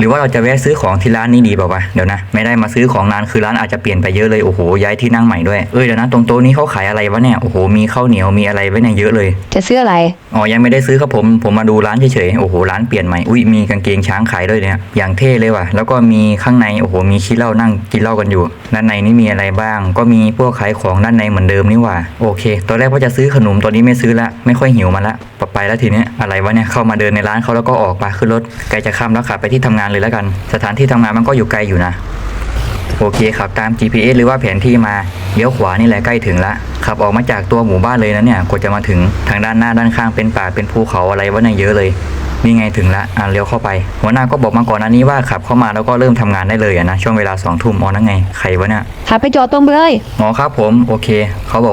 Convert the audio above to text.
รือว่าเราจะแวะซื้อของที่ร้านนี้ดีเปล่าวะเดี๋ยวนะไม่ได้มาซื้อของนานคือร้านอาจจะเปลี่ยนไปเยอะเลยโอ้โหย้ายที่นั่งใหม่ด้วยเอ้ยเดี๋ยวนะตรงโต๊ะนี้เขาขายอะไรวะเนี่ยโอ้โหมีข้าวเหนียวมีอะไรไว้เนี่ยเยอะเลย จะซื้ออะไรอ๋อยังไม่ได้ซื้อครับผมผมมาดูร้านเฉยๆโอ้โหร้านเปลี่ยนใหม่อุ้ยมีกางเกงช้างขายด้วยเนี่ยอย่างเท่เลยว่ะแล้วก็มีข้างในโอ้โหมีขี้เหล้านั่งกินเหล้ากันอยู่ ด้านในนี่มีอะไรบ้าง ก็มีพวกขายของด้านในเหมือนเดิมนี่หว่าโอเคตอนแรกว่าจะซื้อขนมตอนนี้ไม่ซื้อละไม่ค่อยหิวมาละปไปแล้วทีเนี้ยอะไรวะเนี่ยเข้ามาเดินในร้านเขาแล้วก็ออกไปขึ้นรถใกล้จะค่ำแล้วขับไปที่ทำงานเลยแล้วกัน สถานที่ทำงานมันก็อยู่ไกลอยู่นะ โอเคขับตาม GPS หรือว่าแผนที่มาเลี้ยวขวานี่แหละใกล้ถึงละขับออกมาจากตัวหมู่บ้านเลยนะเนี่ยกว่าจะมาถึงทางด้านหน้าด้านข้างเป็นป่าเป็นภูเขาอะไรวะเนี่ยเยอะเลยนี่ไงถึงละอะเลี้ยวเข้าไปหัวหน้าก็บอกมาก่อนอันนี้ว่าขับเข้ามาแล้วก็เริ่มทำงานได้เลยอะนะช่วงเวลาสองทุ่มอ๋อนั่นไงใครวะเนี่ยขับไปจอดตรงไปเลยอ๋อครับผมโอเคเขาบอก